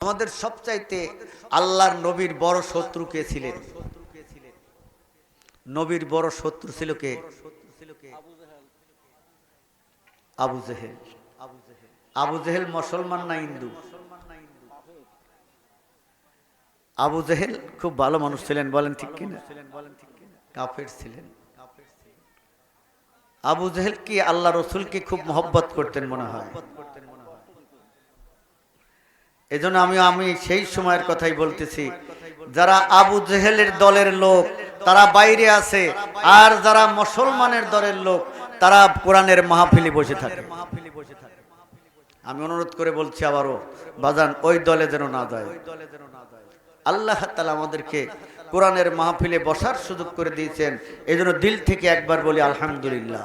আমাদের সবচাইতে আল্লাহর নবীর বড় শত্রু কে ছিলেন? নবীর বড় শত্রু ছিল কে? আবু জেহেল। আবু জেহেল মুসলমান না হিন্দু? আবু জেহেল খুব ভালো মানুষ ছিলেন, বলেন ঠিক কিনা? কাফের ছিলেন। আবু জেহেল কি আল্লাহ রসুল রসুলকে খুব মহব্বত করতেন মনে হয়? এজন্য আমি আমি সেই সময়ের কথাই বলতেছি। যারা আবু জেহেলের দলের লোক, তারা বাইরে আছে। আর যারা মুসলমানের দলের লোক, তারা কোরআনের মাহফিলি বসে থাকে। আমি অনুরোধ করে বলছি আবারও, বাজান, ওই দলে যেন না যায়। আল্লাহ তালা আমাদেরকে কোরআনের মাহফিলে বসার সুযোগ করে দিয়েছেন। এই জন্য দিল থেকে একবার বলি আলহামদুলিল্লাহ।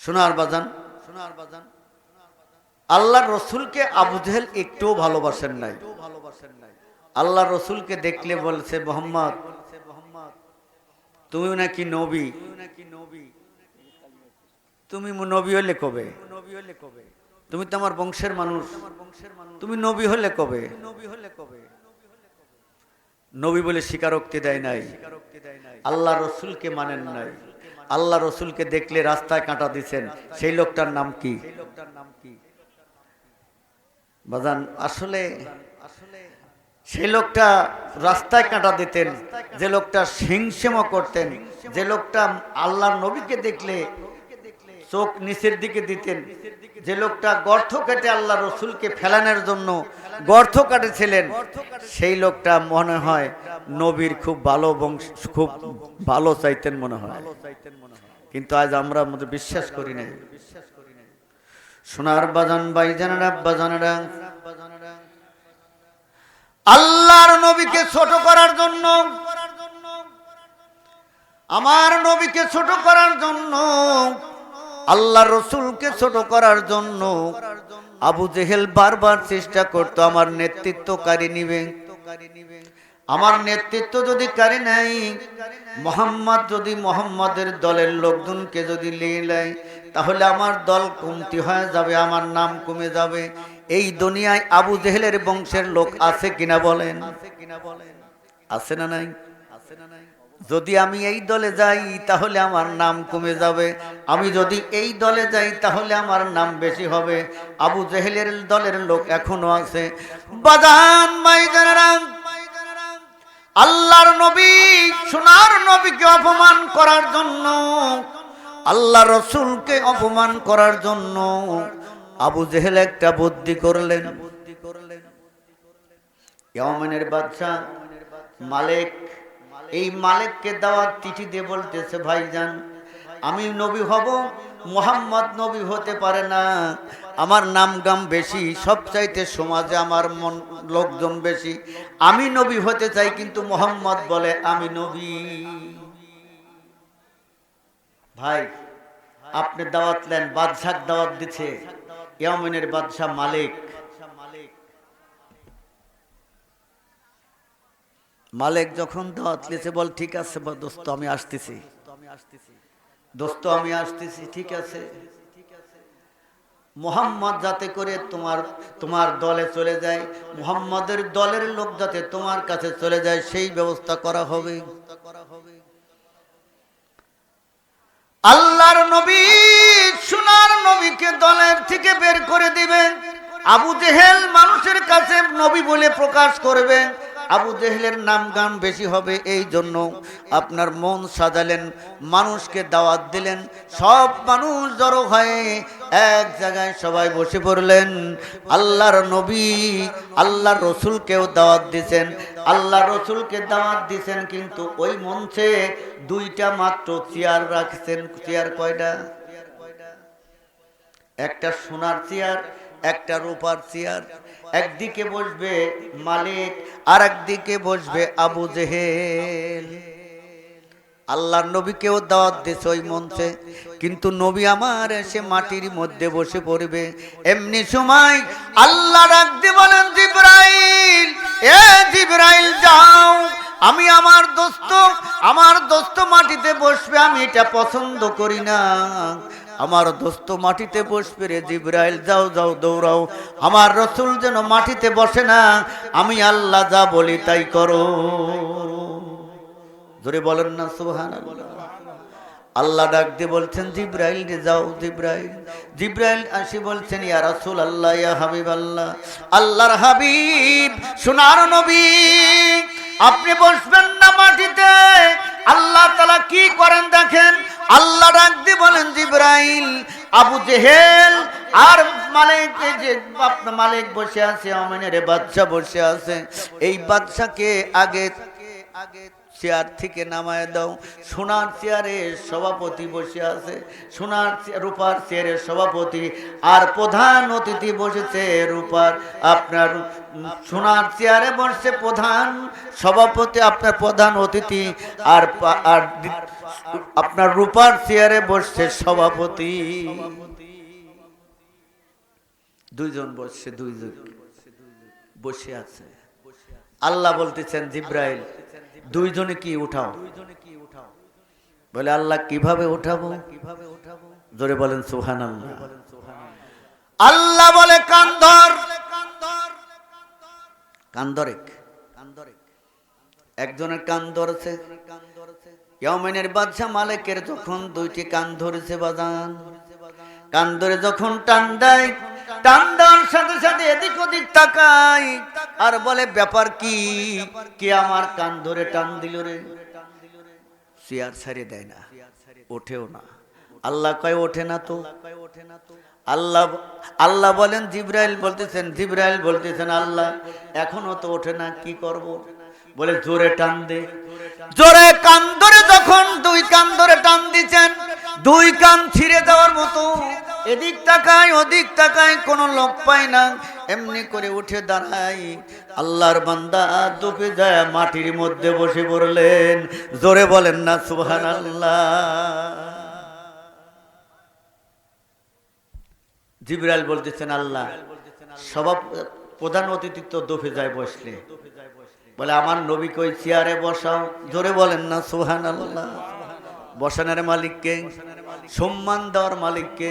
সোনার বাজান সোনার বাজান। আল্লাহ রসুলকে আবু জেহেল একটুও ভালোবাসেন নাই। আল্লাহ রসুলকে দেখলে বলছে, মোহাম্মদ তুমি নাকি নবী? তুমি নবী হলে কবে? তুমি তো আমার বংশের মানুষ। তুমি নবী হলে কবে? নবী বলে স্বীকারোক্তি দেয় নাই। আল্লাহ রসুলকে মানেন নাই। আল্লাহ রসুলকে দেখলে রাস্তায় কাঁটা দিছেন। সেই লোকটার নাম কি লোকটার নাম কি? বাজান, আসলে সেই লোকটা রাস্তায় কাঁটা দিতেন, যে লোকটা সিংসেম করতেন, যে লোকটা আল্লাহ নবীকে দেখলে চোখ নিচের দিকে দিতেন, যে লোকটা গর্থ কেটে আল্লাহ রসুলকে ফেলানোর জন্য গর্থ কাটেছিলেন, সেই লোকটা মনে হয় নবীর খুব ভালো বংশ, খুব ভালো চাইতেন মনে হয়। কিন্তু আজ আমরা মধ্যে বিশ্বাস করি না সোনার বাজান, বাইজানারা বাজানারা আল্লাহর নবীকে ছোট করার জন্য, আমার নবীকে ছোট করার জন্য আল্লাহ রসুলকে ছোট করার জন্য আবু জেহেল বারবার চেষ্টা করতো আমার নেতৃত্ব কারি নিবে। আমার নেতৃত্ব যদি কারি নাই, মোহাম্মদ যদি মোহাম্মদের দলের লোকজনকে যদি নিয়ে নেয় তাহলে আমার দল কমতি হয়ে যাবে, আমার নাম কমে যাবে। এই দুনিয়ায় আবু জেহেলের বংশের লোক আছে কিনা বলেন? আছে না নাই? আছে না নাই যদি আমি এই দলে যাই, তাহলে আমার নাম কমে যাবে। আমি যদি এই দলে যাই, তাহলে আমার নাম বেশি হবে। আবু জেহেলের দলের লোক এখনও আছে। বাদান আল্লাহর নবী, সোনার নবীকে অপমান করার জন্য আল্লাহ রসুলকে অপমান করার জন্য আবু জেহেল একটা বুদ্ধি করলেন। ইয়মেনের বাদশাহ মালিক, এই মালিককে দেওয়ার চিঠি দিয়ে বলতেছে, ভাইজান, আমি নবী হব, মোহাম্মদ নবী হতে পারে না। আমার নাম গাম বেশি, সবচাইতে সমাজে আমার মন লোকজন বেশি। আমি নবী হতে চাই, কিন্তু মোহাম্মদ বলে, আমি নবী। ভাই, আপনি দাওয়াত নেন বাদশাহ দাওয়াত দিচ্ছে। ইয়ামিনের বাদশাহ মালিক। মালিক যখন দাওয়াত লিছে বল, ঠিক আছে বা দোস্ত, আমি আসতেছি। দোস্ত, আমি আসতেছি, ঠিক আছে। মোহাম্মদ যাতে করে তোমার তোমার দলে চলে যায়, মোহাম্মদের দলের লোক যাতে তোমার কাছে চলে যায়, সেই ব্যবস্থা করা হবে। আল্লাহর নবী সোনার নবীকে দলের থেকে বের করে দিবেন। আবু জেহেল মানুষের কাছে নবী বলে প্রকাশ করবেন। আবু জেহেলের নাম গান বেশি হবে এই জন্য। আপনার মন সাজালেন, মানুষকে দাওয়াত দিলেন, সব মানুষ জড়ো হয়ে এক জায়গায় সবাই বসে পড়লেন। আল্লাহর নবী, আল্লাহর রসুলকেও দাওয়াত দিছেন। আল্লাহ রসুলকে দাওয়াত দিছেন, কিন্তু ওই মঞ্চে দুইটা মাত্র চেয়ার রাখছেন। চেয়ার কয়টা? একটা সোনার চেয়ার, একটা রূপার চেয়ার। একদিকে বসবে মালিক আর একদিকে বসবে আবু জেহেল। আল্লাহর নবীকেও দাওয়াত দিছে ওই মঞ্চে, কিন্তু নবী আমার এসে মাটির মধ্যে বসে পড়বে। এমনি সময় আল্লাহ রাখতে বলেন, জিব্রাইল, এ জিব্রাইল যাও, আমি আমার দোস্ত আমার দোস্ত মাটিতে বসবে, আমি এটা পছন্দ করি না। আমার দোস্ত মাটিতে বসবে রে জিব্রাইল, যাও যাও, দৌড়াও। আমার রসুল যেন মাটিতে বসে না, আমি আল্লাহ যা বলি তাই করো। ধরে বলেন না সুহান আল্লাহ ডাক দিয়ে বলছেন, জিব্রাইল রে, যাও, জিব্রাইল। জিব্রাইল আসি বলছেন, ইয়া রাসূল আল্লাহ ইয়া হাবিব আল্লাহ আল্লাহর হাবিব, সোনার নবী, আপনি বসবেন না মাটিতে। আল্লাহ তাআলা কি করেন দেখেন? আল্লাহ ডাক দিয়ে বলেন, জিব্রাইল, আবু জেহেল আর মালিক যে মালিক বসে আছে, আমিনের বাদশা বসে আছে। এই বাদশাকে আগে আগে চেয়ার থেকে নামায় দাও। সোনার চেয়ারের সভাপতি বসে আছে। সোনার রূপার চেয়ারের সভাপতি। আর প্রধান অতিথি বসেছে রূপার। আপনার সোনার চেয়ারে বসছে প্রধান সভাপতি, আপনার প্রধান অতিথি। আর আর আপনার রূপার চেয়ারে বসছে সভাপতি। দুইজন বসছে, দুইজন বসে আছে। আল্লাহ বলতেছেন, জিব্রাইল দুইজনে কি উঠাও? বলে আল্লাহ কীভাবে উঠাবো? কীভাবে উঠাবো? জোরে বলেন সুহান আল্লাহ আল্লাহ বলে কান্দর। কান্দরেক। কান্দরেক। একজনের কান ধরেছে। ইয়ামেনের বাদশা মালিকের যখন দুইটি কান ধরেছে বাজান। কান ধরে যখন টান দেয় টান দেওয়ার সাথে সাথে এদিক ওদিক তাকাই। আর বলে, ব্যাপার কি? কে আমার কান ধরে টান দিল রে? চেয়ার ছাড়িয়ে দেয় না, ওঠেও না। আল্লাহ কয়, ওঠে না তো। আল্লাহ আল্লাহ বলেন, জিব্রাইল বলতেছেন জিব্রাইল বলতেছেন, আল্লাহ, এখনও তো ওঠে না, কি করব? বলে, জোরে টান দে। জোরে কান ধরে যখন দুই কান ধরে টান দিচ্ছেন, দুই কান ছিঁড়ে দেওয়ার মতো এদিক তাকায়, ওদিক তাকায়, কোনো লোক পায় না। এমনি করে উঠে দাঁড়াই আল্লাহর বান্দা দুপে যায়, মাটির মধ্যে বসে পড়লেন। জোরে বলেন না সুবহান আল্লাহ জিবরাল বলতেছেন, আল্লাহ সভা প্রধান অতিথি তো দফে যায় বসলে। বলে, আমার নবী কই, চেয়ারে বসাও। জোরে বলেন না সুহান আল্লাহ বসানের মালিককে সম্মান দেওয়ার মালিককে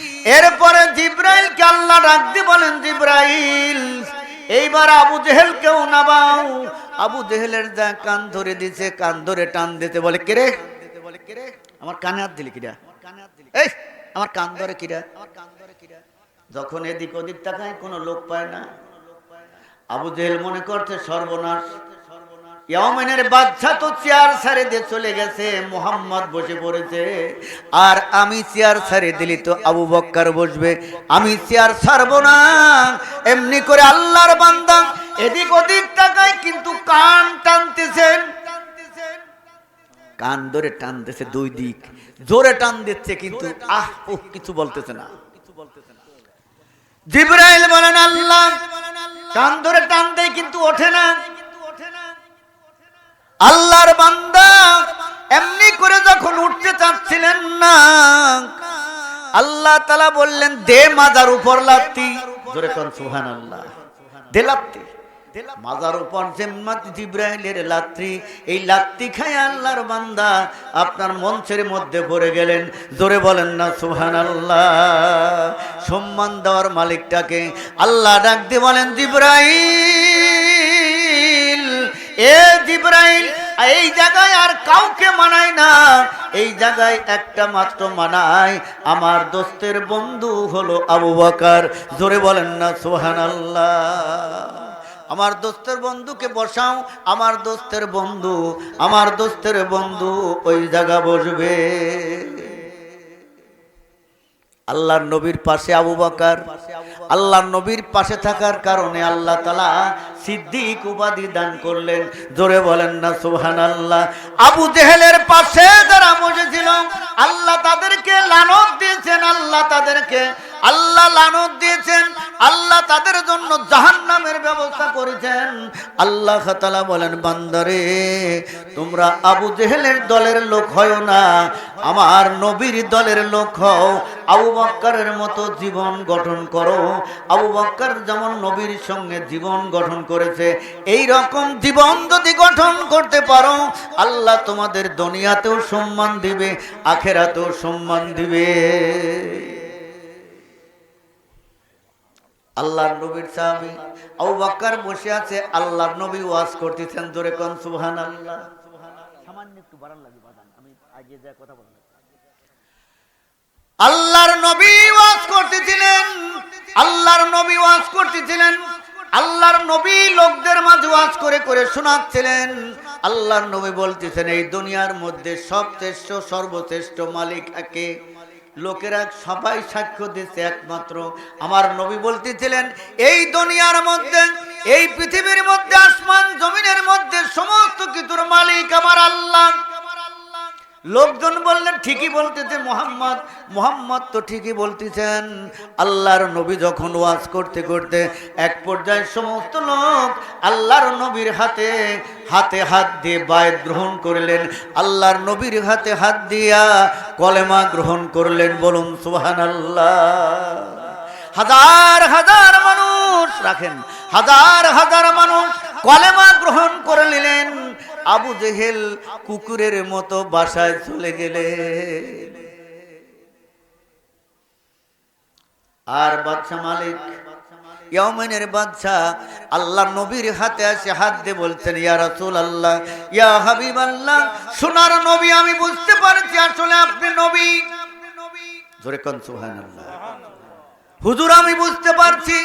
এরপরে জিব্রাইলকে আল্লাহ রাখতে বলেন, জিব্রাইল, এইবার আবু জেহেল কেউ নাবাও আবু জেহেলের যা কান ধরে দিছে, কান ধরে টান দিতে বলে কেরে আমার কানে হাত দিলি কিরা? এই, আমার কান ধরে কিরা? যখন এদিক ওদিক তাকায়, কোনো লোক পায় না। আবু জেহেল মনে করছে, সর্বনাশ। ইয়ামেনের বাদশা তো চেয়ার ছাড়ে দিয়ে চলে গেছে, মোহাম্মদ বসে পড়েছে। আর আমি চেয়ার ছাড়ে দিলি তো আবু বসবে। আমি চেয়ার ছাড়বো না, এমনি করে আল্লাহর বান্দা এদিক ওদিক তাকায় কিন্তু কান টানতেছেন কান ধরে দুই দিক, জোরে টান দিচ্ছে কিন্তু আহ ও কিছু বলতেছে না। জিব্রাইল বলেন, আল্লাহ, কান ধরে টান দেয় কিন্তু ওঠে না। আল্লাহর বান্দা এমনি করে যখন উঠতে চাচ্ছিলেন না, আল্লাহ তালা বললেন, দে মাজার উপর লাত্তি। জোরে কন সুহান আল্লাহ দে লাত্তি। মাজার উপর জেম্মাত জিব্রাইলের লাত্রি এই লাত্তি খায় আল্লাহর বান্দা, আপনার মঞ্চের মধ্যে পড়ে গেলেন। জোরে বলেন না সুহান আল্লাহ সম্মান দেওয়ার মালিকটাকে আল্লাহ ডাক দিয়ে বলেন, জিব্রাইল! এ জিব্রাইল, এই জায়গায় আর কাউকে মানায় না। এই জায়গায় একটা মাত্র মানায়। আমার দোস্তের বন্ধু হলো আবু বকর। জোরে বলেন না সোহান আল্লাহ আমার দোস্তের বন্ধুকে বসাও। আমার দোস্তের বন্ধু, আমার দোস্তের বন্ধু ওই জায়গা বসবে। আল্লাহর নবীর পাশে আবু বকর। আল্লাহর নবীর পাশে থাকার কারণে আল্লাহ তালা সিদ্দিক উপাধি দান করলেন। জোরে বলেন না সুহান আল্লাহ আবু জেহেলের পাশে যারা বসেছিল আল্লাহ তাদেরকে লানত দিয়েছেন, আল্লাহ তাদেরকে, আল্লাহ লানত দিয়েছেন, আল্লাহ তাদের জন্য জাহান নামের ব্যবস্থা করেছেন। আল্লাহ তাআলা বলেন, বান্দারে, তোমরা আবু জেহেলের দলের লোক হয় না, আমার নবীর দলের লোক হও, আবু বক্কারের মতো জীবন গঠন করো। আবু বক্কার যেমন নবীর সঙ্গে জীবন গঠন করেছে। এই রকম জীবন যদি গঠন করতে পারো আল্লাহ তোমাদের দুনিয়াতেও সম্মান দিবে আখেরাতেও সম্মান দিবে। আল্লাহর নবীর সাহাবী আবু বক্কর বসে আছে আল্লাহর নবী ওয়াজ করতেছেন জোরে কোন সুবহানাল্লাহ। সামান্য একটু বাড়ান লাগে বাদান। আমি আগে যা কথা বললাম। আল্লাহর নবী ওয়াজ করতেছিলেন আল্লাহর নবী ওয়াজ করতেছিলেন। আল্লাহর নবী লোকদের মাঝে ওয়াজ করে করে শোনাচ্ছিলেন। আল্লাহর নবী বলতেছেন, এই দুনিয়ার মধ্যে সবশ্রেষ্ঠ, সর্বশ্রেষ্ঠ মালিক একে? লোকেরা সবাই সাক্ষ্য দিচ্ছে একমাত্র। আমার নবী বলতেছিলেন, এই দুনিয়ার মধ্যে, এই পৃথিবীর মধ্যে, আসমান, জমিনের মধ্যে সমস্ত কিছুর মালিক আমার আল্লাহ। লোকজন বললেন, ঠিকই বলতেছে মোহাম্মদ মোহাম্মদ তো ঠিকই বলতেছেন। আল্লাহর নবী যখন ওয়াজ করতে করতে এক পর্যায়ে সমস্ত লোক আল্লাহর নবীর হাতে হাতে হাত দিয়ে বায়ত গ্রহণ করলেন। আল্লাহর নবীর হাতে হাত দিয়া কলেমা গ্রহণ করলেন। বলুন সুহান আল্লাহ হাজার হাজার মানুষ রাখেন। হাজার হাজার মানুষ কলেমা গ্রহণ করে নিলেন। আবু জেহেল কুকুরের মতো বাসায় চলে গেলে। আর বাদশা মালিক আল্লাহ নবীর হাতে আসে হাত দিয়ে বলছেন আল্লাহ ইয়া হাবিব আল্লাহ সোনার নবী আমি বুঝতে পারছি আসলে আপনি নবী। হুজুর, আমি বুঝতে পারছি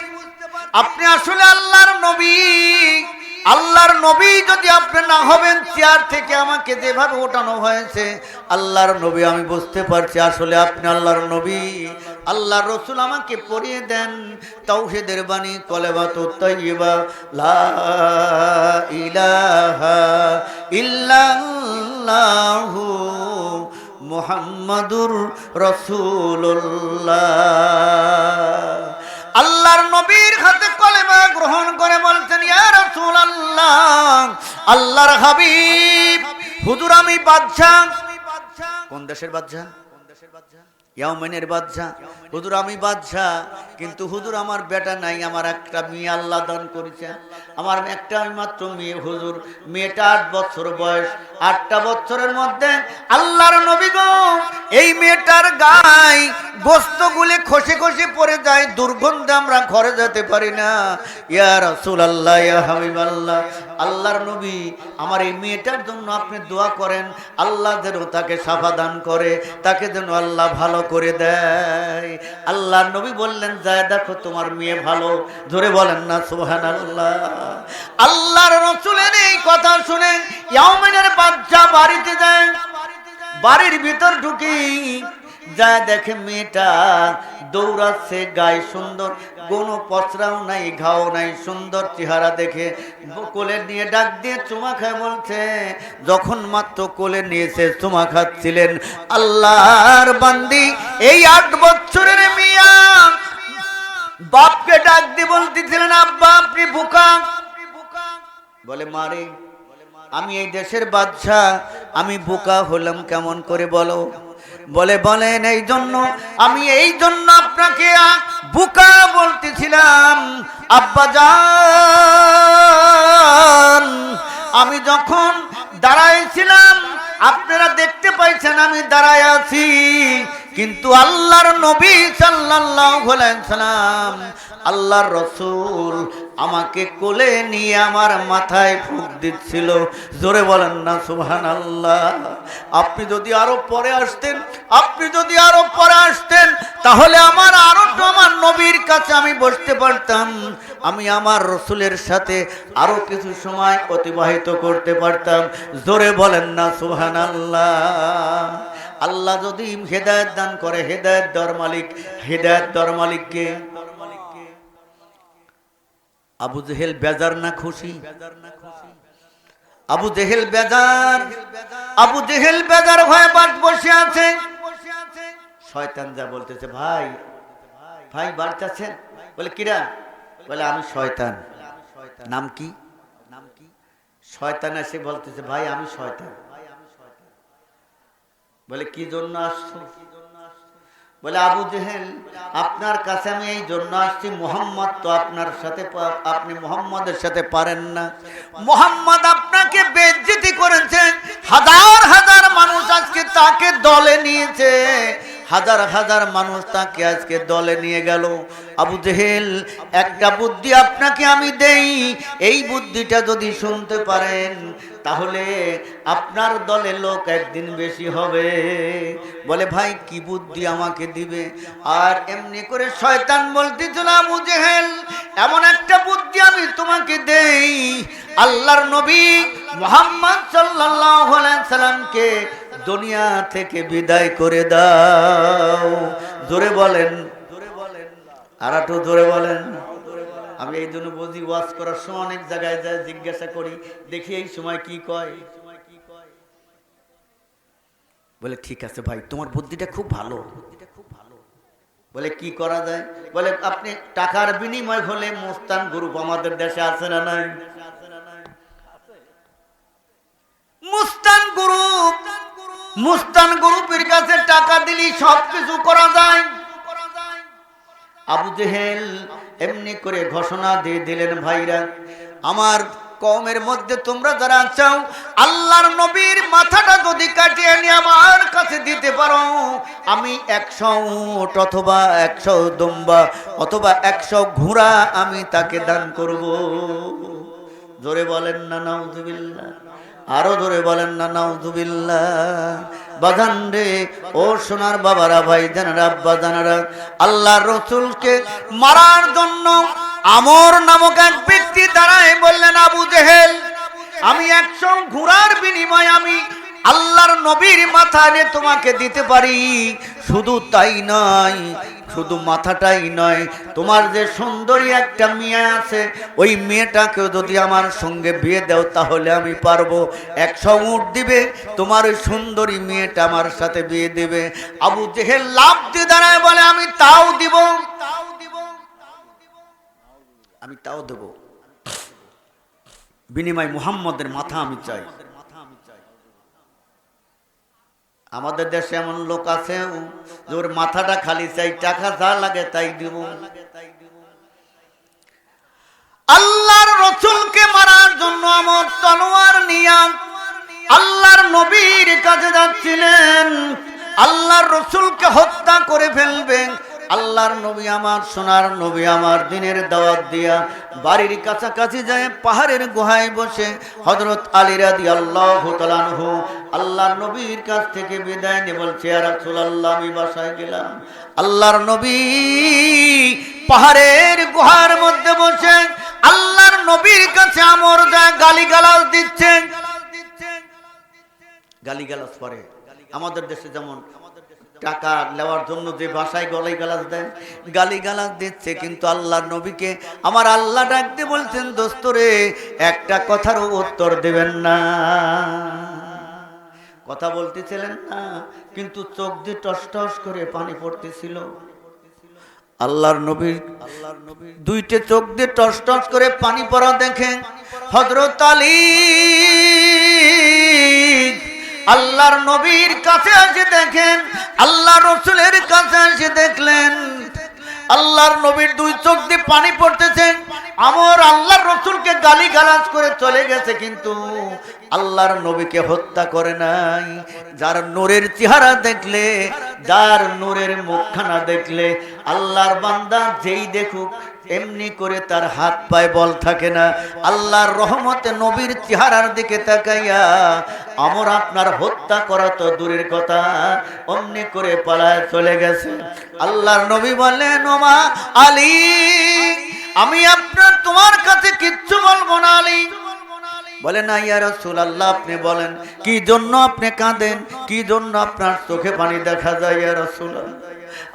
আপনি আসলে আল্লাহর নবী। আল্লাহর নবী যদি আপনি না হবেন, চেয়ার থেকে আমাকে যেভাবে ওঠানো হয়েছে, আল্লাহর নবী আমি বুঝতে পারছি, আসলে আপনি আল্লাহর নবী। আল্লাহর রসুল আমাকে পড়িয়ে দেন, তাওহিদের বাণী কলেবাত তৈবা লা ইলাহা মুহাম্মাদুর রসুল্লাহ ইয়া রাসূলুল্লাহ আল্লাহর হাবিব। হুজুর আমি বাদশাহ। কোন দেশের বাদশাহ দেশের বাদশাহ? হুজুর, আমি বাদশাহ, কিন্তু হুজুর, আমার বেটা নাই, আমার একটা মেয়ে আল্লাহ দান করেছে। আমার একটা মাত্র মেয়ে, হুজুর। মেয়েটা আট বছর বয়স। আটটা বছরের মধ্যে আল্লাহর নবী গো, এই মেয়েটার গায়ে গোস্ত গুলে খসে খসে পড়ে যায়, দুর্গন্ধে আমরা ঘরে যেতে পারি না। ইয়া রাসূল আল্লাহ ইয়া হাবিব আল্লাহ আল্লাহর নবী, আমার এই মেয়েটার জন্য আপনি দোয়া করেন, আল্লাহ যেন তাকে সাফা দান করে, তাকে যেন আল্লাহ ভালো করে দেয়। আল্লাহ নবী বললেন, যায় দেখো তোমার মেয়ে ভালো। জোরে বলেন না সুহান আল্লাহ আল্লাহর রসুলের এই কথা শুনে ইয়ামেনের বাচ্চা বাড়িতে যায়, বাড়ির ভিতর ঢুকি যা দেখে মেয়েটা দৌড়াচ্ছে গায়ে সুন্দর। কোনো পচরাও নাই, ঘাও নাই, সুন্দর চেহারা দেখে। কোলে নিয়ে ডাক দিয়ে চুমা খায় বলছে, যখন মাত্র কোলে নিয়েছে চুমা খাচ্ছিলেন, আল্লাহর বান্দি, এই আট বছরের মিয়া বাপকে ডাক দিয়ে বলতেছিলেন, আব্বা, আপনি বুকা। বলে মারে আমি এই দেশের বাদশাহ, আমি বোকা হলাম কেমন করে বলো? বলে, বলেন, এই জন্য আমি এই জন্য আপনাকে বুকা বলতেছিলাম। আব্বা যান আমি যখন দাঁড়াইছিলাম, আপনারা দেখতে পাইছেন আমি দাঁড়ায় আছি। কিন্তু আল্লাহর নবী সাল্লাল্লাহু আলাইহি সাল্লাম আল্লাহর রসুল আমাকে কোলে নিয়ে আমার মাথায় ফুক দিচ্ছিল। জোরে বলেন না সুবহান আল্লাহ আপনি যদি আরও পরে আসতেন, আপনি যদি আরও পরে আসতেন, তাহলে আমার আরও আমার নবীর কাছে আমি বসতে পারতাম। আমি আমার রসুলের সাথে আরও কিছু সময় অতিবাহিত করতে পারতাম। জোরে বলেন না সুবহান আল্লাহ আল্লাহ যদি হেদায়ত দান করে, হেদায়ত দর মালিক, হেদায়ত দর মালিককে আবু জেহেল বেজার না খুশি? আবু জেহেল বেজার। আবু জেহেল বেজার ভয়ে বাদ বসে আছে। শয়তান যা বলতেছে, ভাই ভাই বাড়িতে আছেন বলে, কিরা? বলে, আমি শয়তান। নাম কি নাম কি? শয়তান এসে বলতেছে, ভাই, আমি শয়তান। বলে, কি জন্য আসছো? বলে, আবু জেহেল, আপনার কাছে আমি এই জন্য আসছি। মোহাম্মদ তো আপনার সাথে আপনি মোহাম্মদের সাথে পারেন না। মোহাম্মদ আপনাকে বেজ্জিতি করেছেন হাজার হাজার মানুষ আজকে তাকে দলে নিয়েছে। হাজার হাজার মানুষ তাকে আজকে দলে নিয়ে গেল। আবু জেহেল, একটা বুদ্ধি আপনাকে আমি দেই। এই বুদ্ধিটা যদি শুনতে পারেন তাহলে আপনার দলে লোক একদিন বেশি হবে। বলে, ভাই, কি বুদ্ধি আমাকে দিবে? আর এমনি করে শয়তান বলতেছিল আবু জেহেল এমন একটা বুদ্ধি আমি তোমাকে দেই। আল্লাহর নবী মোহাম্মদ সাল্লাল্লাহু সাল্লামকে দুনিয়া থেকে বিদায় করে দাও। জোরে বলেন জোরে বলেন। আর একটু জোরে বলেন। আমি এই জন্য বুঝি ওয়াজ করার সময় অনেক জায়গায় যায় জিজ্ঞাসা করি, দেখি এই সময় কি কয়। বলে, ঠিক আছে ভাই, তোমার বুদ্ধিটা খুব ভালো। বুদ্ধিটা খুব ভালো বলে, কি করা যায়? বলে, আপনি টাকার বিনিময় হলে মোস্তান গ্রুপ আমাদের দেশে আছে না নাই? মুস্তান গ্রুপ, মুস্তান গ্রুপের কাছে টাকা দিলি সব কিছু করা যায়। আবু জেহেল এমনি করে ঘোষণা দিয়ে দিলেন, ভাইরা, আমার কমের মধ্যে তোমরা যারা চাও আল্লাহর নবীর মাথাটা যদি কাটিয়ে নিয়ে আমার কাছে দিতে পারো, আমি একশো উট অথবা একশো দম্বা অথবা একশো ঘোড়া আমি তাকে দান করব। জোরে বলেন না, নাউজুবিল্লাহ। আরও জোরে বলেন না, নাউজুবিল্লাহ। বাজান রে ও সোনার বাবারা ভাই জানারা আব্বা জানারা আল্লাহ রসুলকে মারার জন্য আমর নামক এক ব্যক্তি দাঁড়ায় বললেন, আবু জেহেল, আমি একশো ঘোড়ার বিনিময় আমি আল্লাহর নবীর মাথা নিয়ে তোমাকে দিতে পারি। শুধু তাই নয়, শুধু মাথাটাই নয়, তোমার যে সুন্দরী একটা মেয়ে আছে, ওই মেয়েটাকেও যদি আমার সঙ্গে বিয়ে দাও তাহলে আমি পারব। একশো উঠ দিবে, তোমার ওই সুন্দরী মেয়েটা আমার সাথে বিয়ে দেবে। আবু জেহেল লাভ দিয়ে দাঁড়ায় বলে, আমি তাও দিব। আমি তাও দেব। বিনিময় মুহাম্মদের মাথা আমি চাই। আমাদের দেশে এমন লোক আছে ওর মাথাটা খালি চাই, টাকা যা লাগে তাই দিব। আল্লাহর রসুলকে মারার জন্য আমার তলোয়ার নিয়াম আল্লাহর নবীর কাছে যাচ্ছিলেন। আল্লাহর রসুলকে হত্যা করে ফেলবেন। আল্লাহর নবী আমার, সোনার নবী আমার, দিনের দাওয়াত দিয়া বাড়ির কাছাকাছি যায়, পাহাড়ের গুহায় বসে হজরত আলী রাদি আল্লাহ আল্লাহর নবীর কাছ থেকে বিদায় নিয়ে বলছে আর আল্লাহ আমি বাসায় গেলাম। আল্লাহর নবী পাহাড়ের গুহার মধ্যে বসে আল্লাহর নবীর কাছে আমর যায় গালিগালাজ দিচ্ছেন। গালিগালাজ পরে আমাদের দেশে যেমন টাকা নেওয়ার জন্য যে ভাষায় গলাই গালাজ দেয় গালি গালাজ দিচ্ছে, কিন্তু আল্লাহ নবীকে আমার আল্লাহ ডাকতে বলছেন দোস্তরে একটা কথারও উত্তর দেবেন না। কথা বলতেছিলেন না, কিন্তু চোখ দিয়ে টস টস করে পানি পড়তেছিল। আল্লাহর নবীর আল্লাহর নবীর দুইটে চোখ দিয়ে টস টস করে পানি পড়া দেখে হজরত আলী আল্লাহর নবীর কাছে এসে দেখেন আল্লাহ রসুলের কাছে এসে দেখলেন, আল্লাহর নবীর দুই চোখ দিয়ে পানি পড়তেছেন আমার আল্লাহর রসুলকে গালি গালাজ করে চলে গেছে, কিন্তু আল্লাহর নবীকে হত্যা করে নাই। যার নূরের চেহারা দেখলে, যার নূরের মুখখানা দেখলে, আল্লাহর বান্দা যেই দেখুক এমনি করে তার হাত পায়ে বল থাকে না। আল্লাহর রহমতে নবীর চেহারার দিকে তাকাইয়া, আমর আপনার হত্যা করা তো দূরের কথা, অমনি করে পালায় চলে গেছে। আল্লাহর নবী বললেন ওমা আলী, আমি আপনার, তোমার কাছে কিচ্ছু বলব না আলী। বলে, না ইয়া রসুল আল্লাহ আপনি বলেন, কি জন্য আপনি কাঁদেন? কি জন্য আপনার চোখে পানি দেখা যায় ইয়া রসুল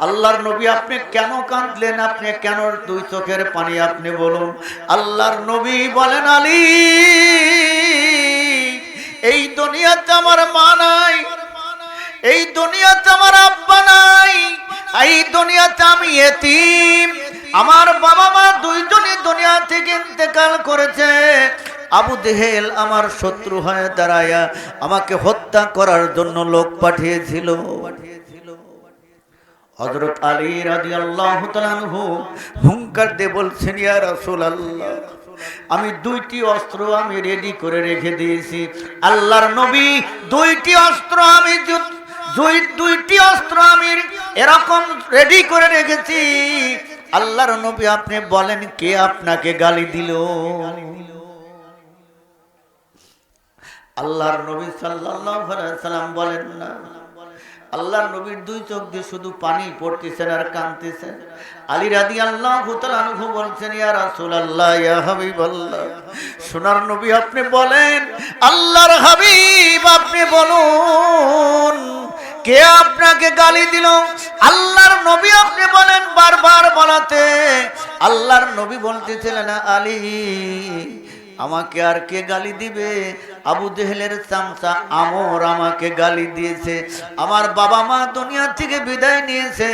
আল্লাহর নবী আপনি কেন কাঁদলেন? আপনি কেন দুই চোখের পানি আপনি বলুন? আল্লাহর নবী বলেন, আলী, এই দুনিয়াতে আমার মা নাই, এই দুনিয়াতে আমার আব্বা নাই, এই দুনিয়াতে আমি এতিম। আমার বাবা মা দুইজনই দুনিয়া থেকে ইন্তেকাল করেছে। আবু দেহেল আমার শত্রু হয়ে দাঁড়ায়া আমাকে হত্যা করার জন্য লোক পাঠিয়েছিল। হজরত আলী রাজি আল্লাহ হুঙ্কার দিয়ে বলছেন, ইয়া রাসূলুল্লাহ, আমি দুইটি অস্ত্র আমি রেডি করে রেখে দিয়েছি। আল্লাহর নবী দুইটি অস্ত্র আমি দুই, দুইটি অস্ত্র আমি এরকম রেডি করে রেখেছি। আল্লাহর নবী আপনি বলেন, কে আপনাকে গালি দিল? আল্লাহর নবী আলাইহি সাল্লাম বলেন না। আল্লাহর নবীর দুই চোখ দিয়ে শুধু পানি পড়তেছেন আর কাঁদতেছেন। আলী রাদি আল্লাহ আনহু বলছেন, ইয়া রাসুল আল্লাহ ইয়া হাবিবাল্লাহ। সোনার নবী আপনি বলেন, আল্লাহর হাবিব আপনি বলুন, কে আপনাকে গালি দিল? আল্লাহর নবী আপনি বলেন, বারবার বলাতে। আল্লাহর নবী বলতেছিলেন, আলী। আমাকে আর কে গালি দিবে? আবু জেহেলের চামচা আমর আমাকে গালি দিয়েছে। আমার বাবা মা দুনিয়া থেকে বিদায় নিয়েছে।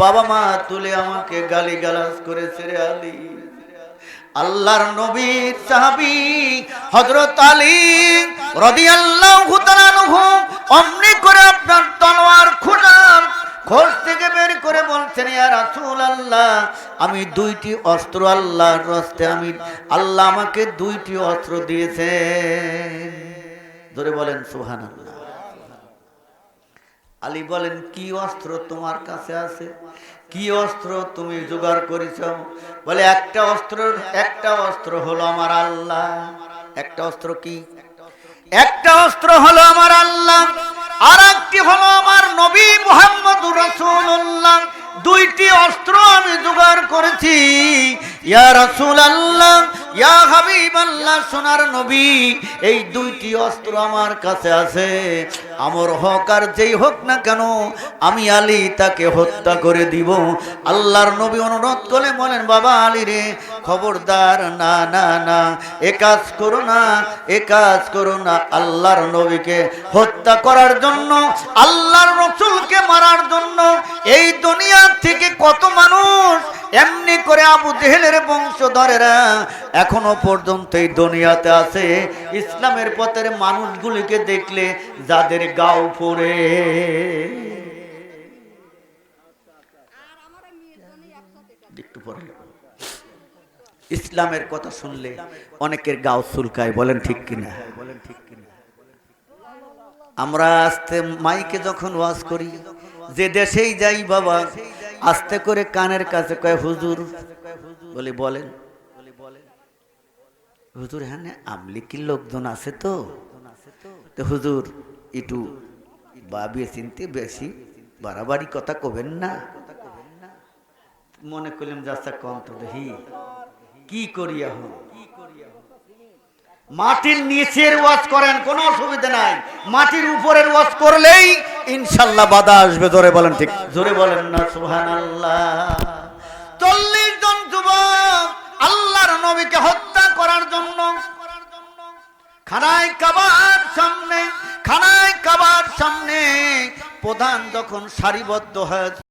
বাবা মা তুলে আমাকে গালি গালাজ করেছে রে আলী। আল্লাহর নবীর সাহাবি হযরত আলী রাদিয়াল্লাহু তাআলা অমনি করে আপনার তলোয়ার খুঁটান খোঁজ থেকে বের করে বলছেন আমি দুইটি অস্ত্র আল্লাহর রাস্তে, আমি আল্লাহ আমাকে দুইটি অস্ত্র দিয়েছেন। ধরে বলেন, সুবহানাল্লাহ। আলী বলেন, কি অস্ত্র তোমার কাছে আছে? কি অস্ত্র তুমি জোগাড় করেছ? বলে, একটা অস্ত্র একটা অস্ত্র হলো আমার আল্লাহ। একটা অস্ত্র কি? একটা অস্ত্র হলো আমার আল্লাহ। আর একটি হলো আমার নবী মোহাম্মদ রসুল্লাহ দুইটি অস্ত্র আমি জোগাড় করেছি। ইয়া রসুল আল্লাহ সোনার নবী, এই দুইটি অস্ত্র আমার কাছে আছে। আমর হোক আর যেই হোক না কেন, আমি আলী তাকে হত্যা করে দিব। আল্লাহর নবী অনুরোধ করে বলেন, বাবা আলী রে, খবরদার, না না না, এ কাজ করো না, এ কাজ করো না। আল্লাহর নবীকে হত্যা করার জন্য, আল্লাহর রসুলকে মারার জন্য, এই দুনিয়া থেকে কত মানুষ এমনি করে আবু জেহেলের বংশধরেরা এখনও পর্যন্ত এই দুনিয়াতে আছে। ইসলামের পথের মানুষগুলিকে দেখলে যাদের গাও পরে। ইসলামের কথা শুনলে অনেকের গাও চুলকায় বলেন ঠিক কিনা বলেন ঠিক কিনা? আমরা আস্তে মাইকে যখন ওয়াজ করি, যে দেশেই যাই বাবা, আস্তে করে কানের কাছে কয়, হুজুর, বলি, বলেন। হুজুর হ্যাঁ আমলিকির লোকজন আছে তো। হুজুর, একটু বাবিয়ে চিনতে বেশি, বাড়াবাড়ি কথা কবেন না। মনে করলাম যাচ্ছা কম তো দেখি, কি করি এখন? মাটির নিচের ওয়াজ করেন, কোনো অসুবিধা নাই। মাটির উপরের ওয়াজ করলেই ইনশাল্লাহ বাধা আসবে, জোরে বলেন ঠিক। জোরে বলেন না সুহান আল্লাহ চল্লিশ নবীকে হত্যা করার জন্য। খানায় কাবার সামনে খানায় কাবার সামনে প্রধান যখন সারিবদ্ধ হয়ে